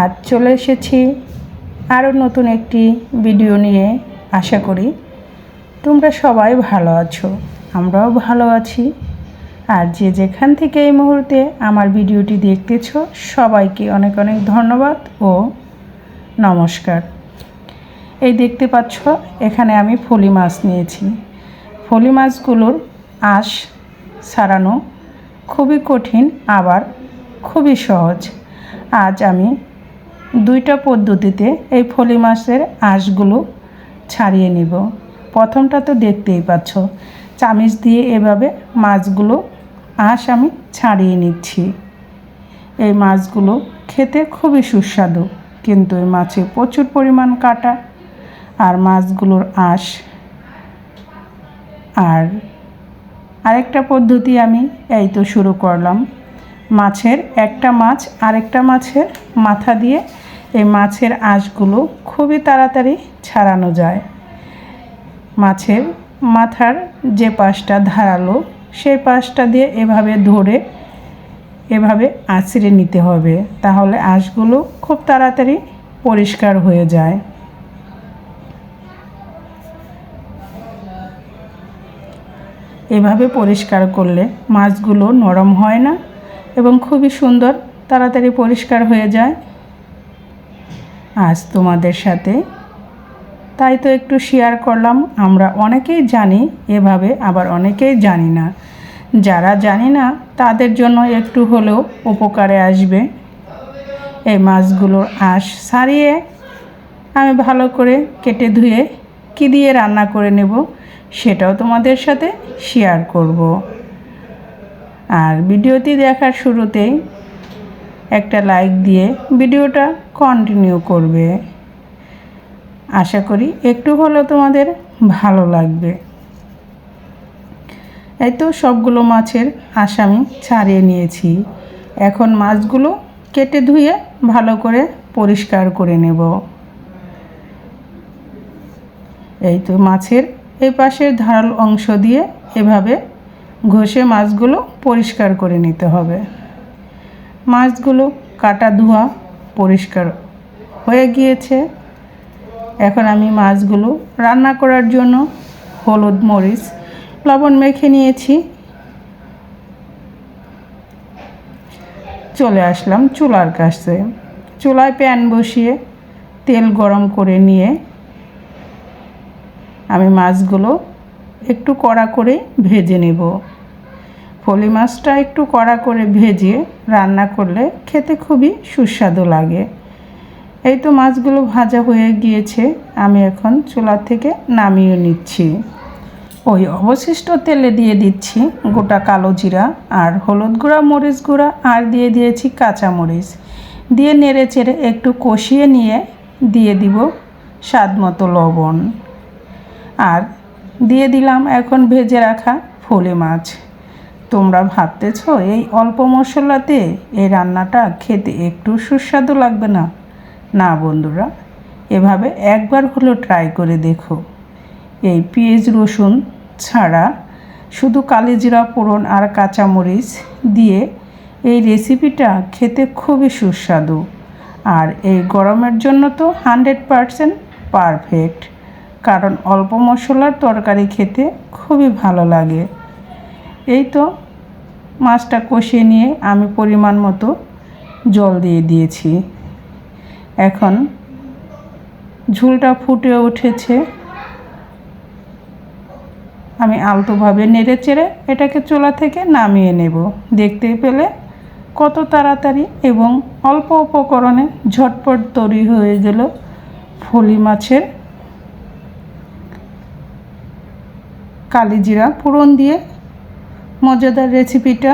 আজ চলে এসেছি আরও নতুন একটি ভিডিও নিয়ে, আশা করি। তোমরা সবাই ভালো আছো, আমরাও ভালো আছি। আর যে যেখান থেকে এই মুহূর্তে আমার ভিডিওটি দেখতেছ, সবাইকে অনেক অনেক ধন্যবাদ ও নমস্কার। এই দেখতে পাচ্ছ, এখানে আমি ফলি মাছ নিয়েছি। ফলি মাছগুলোর আঁশ ছাড়ানো খুবই কঠিন, আবার খুবই সহজ। আজ আমি দুইটা পদ্ধতিতে এই ফলি মাছের আঁশগুলো ছাড়িয়ে নিব। প্রথমটা তো দেখতেই পাচ্ছ, চামিচ দিয়ে এভাবে মাছগুলো আঁশ আমি ছাড়িয়ে নিচ্ছি। এই মাছগুলো খেতে খুবই সুস্বাদু, কিন্তু এই মাছে প্রচুর পরিমাণ কাটা আর মাছগুলোর আঁশ আর আরেকটা পদ্ধতি আমি এই তো শুরু করলাম। মাছের একটা মাছ আরেকটা মাছের মাথা দিয়ে এই মাছের আঁশগুলো খুবই তাড়াতাড়ি ছাড়ানো যায়। মাছের মাথার যে পাশটা ধারালো, সেই পাশটা দিয়ে এভাবে ধরে এভাবে আঁচড়ে নিতে হবে, তাহলে আঁশগুলো খুব তাড়াতাড়ি পরিষ্কার হয়ে যায়। এভাবে পরিষ্কার করলে মাছগুলো নরম হয় না এবং খুবই সুন্দর তাড়াতাড়ি পরিষ্কার হয়ে যায়। আজ তোমাদের সাথে। তাই তো একটু শেয়ার করলাম। আমরা অনেকেই জানি, এভাবে আবার অনেকেই জানি না। যারা জানি না, তাদের জন্য একটু হলেও উপকারে আসবে। এই মাছগুলোর আঁশ সারিয়ে আমি ভালো করে কেটে ধুয়ে কী দিয়ে রান্না করে নেব, সেটাও তোমাদের সাথে শেয়ার করব। আর ভিডিওটি দেখার শুরুতেই একটা লাইক দিয়ে ভিডিওটা কন্টিনিউ করবে। আশা করি একটু হলেও তোমাদের ভালো লাগবে। এই তো সবগুলো মাছের আসামি ছাড়িয়ে নিয়েছি। এখন মাছগুলো কেটে ধুয়ে ভালো করে পরিষ্কার করে নেব। এই তো মাছের এই পাশের ধারাল অংশ দিয়ে এভাবে ঘষে মাছগুলো পরিষ্কার করে নিতে হবে। মাছগুলো কাটা ধোয়া পরিষ্কার হয়ে গিয়েছে। এখন আমি মাছগুলো রান্না করার জন্য হলুদ মরিচ, লবণ মেখে নিয়েছি। চলে আসলাম চুলার কাছে। চুলায় প্যান বসিয়ে তেল গরম করে নিয়ে আমি মাছগুলো একটু কড়া করে ভেজে নেব। ফলি মাছটা একটু কড়া করে ভেজে রান্না করলে খেতে খুবই সুস্বাদু লাগে। এই তো মাছগুলো ভাজা হয়ে গিয়েছে, আমি এখন চুলা থেকে নামিয়ে নিচ্ছি। ওই অবশিষ্ট তেলে দিয়ে দিচ্ছি গোটা কালো জিরা আর হলুদ গুঁড়া, মরিচ গুঁড়া, আর দিয়ে দিয়েছি কাঁচা মরিচ। দিয়ে নেড়ে চেড়ে একটু কষিয়ে নিয়ে দিয়ে দিব স্বাদ মতো লবণ। আর দিয়ে দিলাম এখন ভেজে রাখা ফলি মাছ। তোমরা ভাবতেছ এই অল্প মশলাতে এই রান্নাটা খেতে একটু সুস্বাদু লাগবে না? না বন্ধুরা, এভাবে একবার হলেও ট্রাই করে দেখো। এই পেঁয়াজ রসুন ছাড়া শুধু কালিজিরা পোড়ন আর কাঁচামরিচ দিয়ে এই রেসিপিটা খেতে খুবই সুস্বাদু। আর এই গরমের জন্য তো হান্ড্রেড পারসেন্ট পারফেক্ট কারণ অল্প মশলার তরকারি খেতে খুবই ভালো লাগে। এই তো মাছটা কষিয়ে নিয়ে আমি পরিমাণ মতো জল দিয়ে দিয়েছি। এখন ঝুলটা ফুটে উঠেছে। আমি আলতোভাবে নেড়ে চেড়ে এটাকে চোলা থেকে নামিয়ে নেব। দেখতে পেলে কত তাড়াতাড়ি এবং অল্প উপকরণে ঝটপট তৈরি হয়ে গেল ফলি মাছের কালিজিরা ফোড়ন দিয়ে মজাদার রেসিপিটা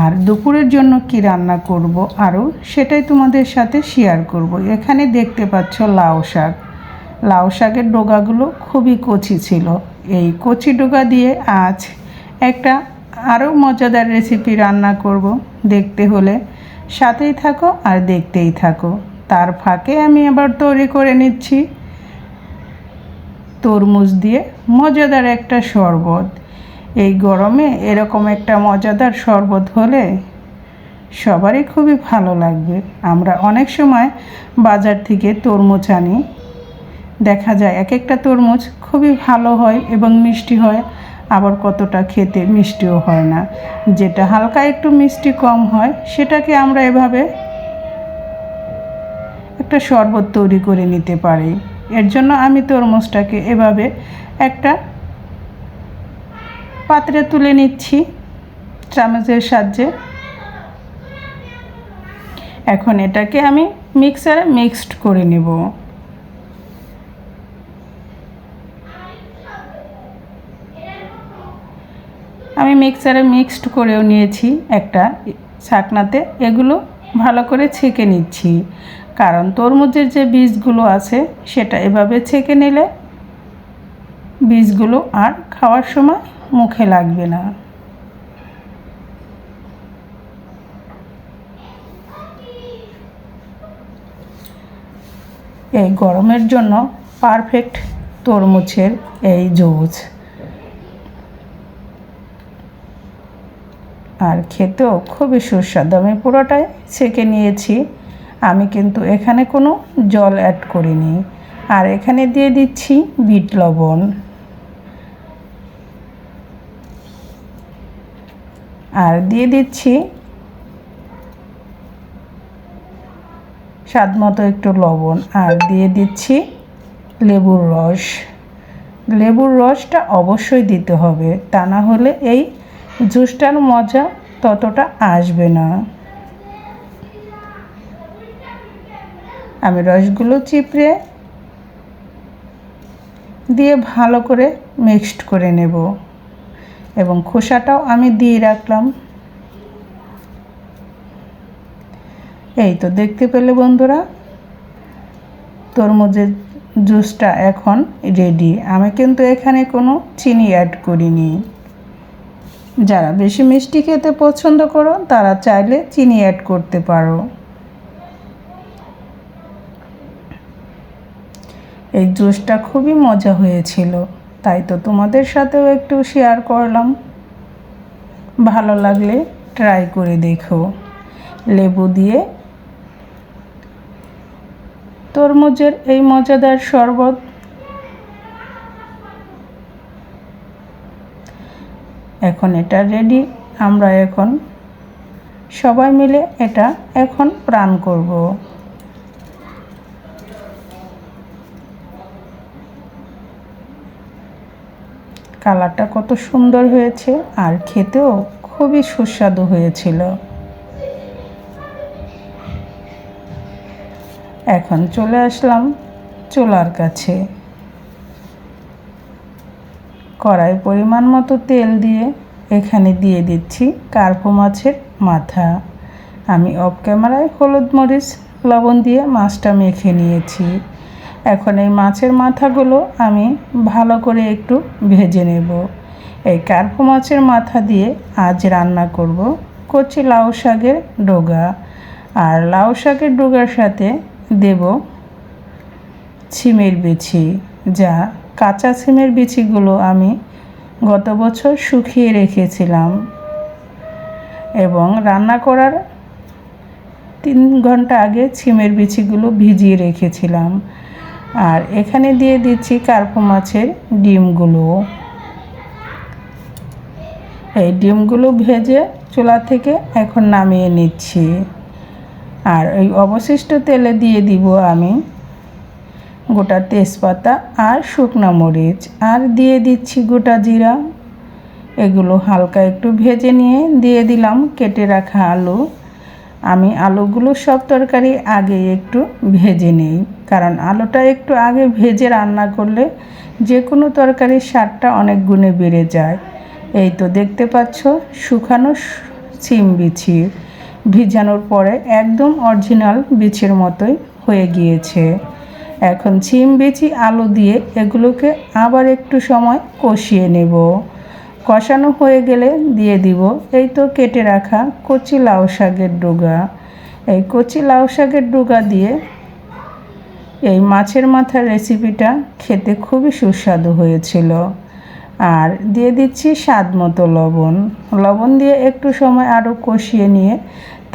আর দুপুরের জন্য কি রান্না করব? আরও সেটাই তোমাদের সাথে শেয়ার করব। এখানে দেখতে পাচ্ছ লাউ শাক। লাউ শাকের ডোগাগুলো খুবই কচি ছিল। এই কচি ডোগা দিয়ে আজ একটা আরও মজাদার রেসিপি রান্না করব। দেখতে হলে সাথেই থাকো আর দেখতেই থাকো। তার ফাঁকে আমি আবার তৈরি করে নিচ্ছি তরমুজ দিয়ে মজাদার একটা শরবত। এই গরমে এরকম একটা মজাদার শরবত হলে সবারই খুবই ভালো লাগবে। আমরা অনেক সময় বাজার থেকে তরমুজ আনি। দেখা যায় এক একটা তরমুজ খুবই ভালো হয় এবং মিষ্টি হয়, আবার কতটা খেতে মিষ্টিও হয় না। যেটা হালকা একটু মিষ্টি কম হয়, সেটাকে আমরা এভাবে একটা শরবত তৈরি করে নিতে পারি। এর জন্য আমি তরমুজটাকে এভাবে একটা পাত্রে তুলে নিচ্ছি চামচের সাহায্যে। এখন এটাকে আমি মিক্সারে মিক্সড করে নেব। আমি মিক্সারে মিক্সড করেও নিয়েছি একটা ছাকনাতে। এগুলো ভালো করে ছেঁকে নিচ্ছি। কারণ তরমুজের যে বীজগুলো আছে, সেটা এভাবে ছেঁকে নিলে বীজগুলো আর খাওয়ার সময় মুখে লাগবে না। এই গরমের জন্য পারফেক্ট তরমুজের এই জুস। আর খেতেও খুবই সুস্বাদু। আমি পুরোটাই ছেঁকে নিয়েছি। আমি কিন্তু এখানে কোনো জল অ্যাড করিনি। আর এখানে দিয়ে দিচ্ছি বিট লবণ। আর দিয়ে দিচ্ছি স্বাদ মতো একটু লবণ। আর দিয়ে দিচ্ছি লেবুর রস। লেবুর রসটা অবশ্যই দিতে হবে। তা না হলে এই জুসটার মজা ততটা আসবে না। আমি রসগুলো চিপড়ে দিয়ে ভালো করে মিক্সড করে নেব। এবং খোসাটাও আমি দিয়ে রাখলাম। এই তো দেখতে পেলে বন্ধুরা, তরমুজের জুসটা এখন রেডি আমি কিন্তু এখানে কোনো চিনি অ্যাড করিনি। যারা বেশি মিষ্টি খেতে পছন্দ করো, তারা চাইলে চিনি অ্যাড করতে পারো। এই জুসটা খুবই মজা হয়েছিল। তাই তো তোমাদের সাথেও একটু শেয়ার করলাম। ভালো লাগলে ট্রাই করে দেখো। লেবু দিয়ে তরমুজের এই মজাদার শরবত। এখন এটা রেডি আমরা এখন সবাই মিলে এটা এখন প্রাণ করব। কালারটা কত সুন্দর হয়েছে আর খেতেও খুবই সুস্বাদু হয়েছিল। এখন চলে আসলাম চোলার কাছে। কড়াই পরিমাণ মতো তেল দিয়ে এখানে দিয়ে দিচ্ছি কার্পো মাছের মাথা। আমি অফ ক্যামেরায় হলুদ মরিচ, লবণ দিয়ে মাছটা মেখে নিয়েছি। এখন এই মাছের মাথাগুলো আমি ভালো করে একটু ভেজে নেব। এই কার্পো মাছের মাথা দিয়ে আজ রান্না করব কচি লাউ শাকের ডোগা। আর লাউ শাকের ডোগার সাথে দেব ছিমের বিছি যা কাঁচা ছিমের বিচিগুলো আমি গত বছর শুকিয়ে রেখেছিলাম। এবং রান্না করার তিন ঘণ্টা আগে ছিমের বিচিগুলো ভিজিয়ে রেখেছিলাম। আর এখানে দিয়ে দিচ্ছি কার্পো মাছের ডিমগুলো। এই ডিমগুলো ভেজে চুলা থেকে এখন নামিয়ে নিচ্ছি। আর ওই অবশিষ্ট তেলে দিয়ে দিব আমি গোটা তেজপাতা আর শুকনো মরিচ। আর দিয়ে দিচ্ছি গোটা জিরা। এগুলো হালকা একটু ভেজে নিয়ে দিয়ে দিলাম কেটে রাখা আলু। আমি আলুগুলো সব তরকারি আগে একটু ভেজে নিই, কারণ আলুটা একটু আগে ভেজে রান্না করলে যে কোনো তরকারির স্বাদটা অনেক গুণে বেড়ে যায়। এই তো দেখতে পাচ্ছ, শুকানো সিম বিছি ভিজানোর পরে একদম অরিজিনাল বিছির মতোই হয়ে গিয়েছে। এখন ছিম বিচি আলু দিয়ে এগুলোকে আবার একটু সময় কষিয়ে নেব। কষানো হয়ে গেলে দিয়ে দিব। এই তো কেটে রাখা কচি লাউ শাকের ডোগা। এই কচি লাউ শাকের ডোগা দিয়ে এই মাছের মাথার রেসিপিটা খেতে খুবই সুস্বাদু হয়েছিল। আর দিয়ে দিচ্ছি স্বাদ মতো লবণ। লবণ দিয়ে একটু সময় আরও কষিয়ে নিয়ে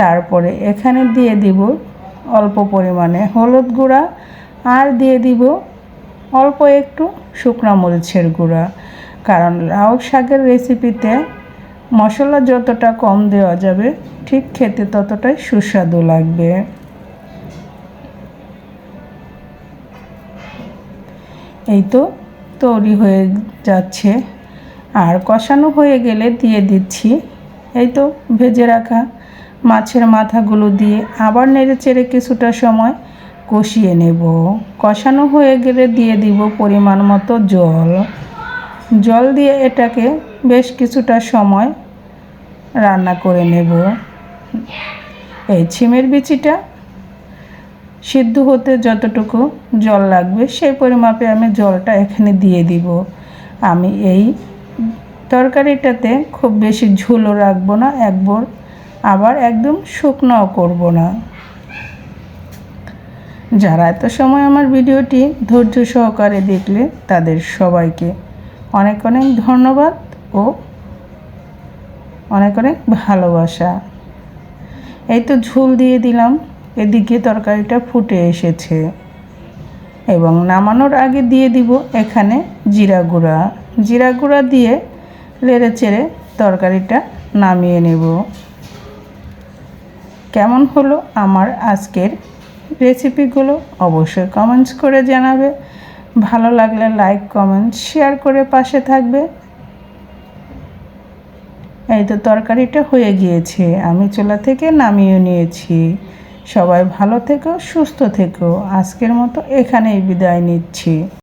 তারপরে এখানে দিয়ে দিব অল্প পরিমাণে হলুদ গুঁড়া। আর দিয়ে দিব অল্প একটু শুকনো মরিচের গুঁড়া। কারণ লাউ শাকের রেসিপিতে মশলা যতটা কম দেওয়া যাবে, ঠিক খেতে ততটাই সুস্বাদু লাগবে। এই তো তৈরি হয়ে যাচ্ছে। আর কষানো হয়ে গেলে দিয়ে দিচ্ছি। এই তো ভেজে রাখা মাছের মাথাগুলো দিয়ে আবার নেড়ে চেড়ে কিছুটা সময় কষিয়ে নেব। কষানো হয়ে গেলে দিয়ে দিব পরিমাণ মতো জল। জল দিয়ে এটাকে বেশ কিছুটা সময় রান্না করে নেব। এই ছিমের বিচিটা সিদ্ধ হতে যতটুকু জল লাগবে সেই পরিমাপে আমি জলটা এখানে দিয়ে দিব। আমি এই তরকারিটাতে খুব বেশি ঝোলও রাখব না একবার আবার একদম শুকনাও করব না। যারা এত সময় আমার ভিডিওটি ধৈর্য সহকারে দেখলে তাদের সবাইকে অনেক অনেক ধন্যবাদ ও অনেক অনেক ভালোবাসা। এই তো ঝোল দিয়ে দিলাম, এদিকে তরকারিটা ফুটে এসেছে। এবং নামানোর আগে দিয়ে দিব এখানে জিরা গুঁড়া। জিরা গুঁড়া দিয়ে লেড়ে চেড়ে তরকারিটা নামিয়ে নেব। কেমন হলো আমার আজকের রেসিপিগুলো অবশ্যই কমেন্টস করে জানাবে। ভালো লাগলে লাইক কমেন্ট শেয়ার করে পাশে থাকবে। এই তো তরকারিটা হয়ে গিয়েছে, আমি চোলা থেকে নামিয়ে নিয়েছি। সবাই ভালো থেকো, সুস্থ থেকো, আজকের মতো এখানেই বিদায় নিচ্ছি।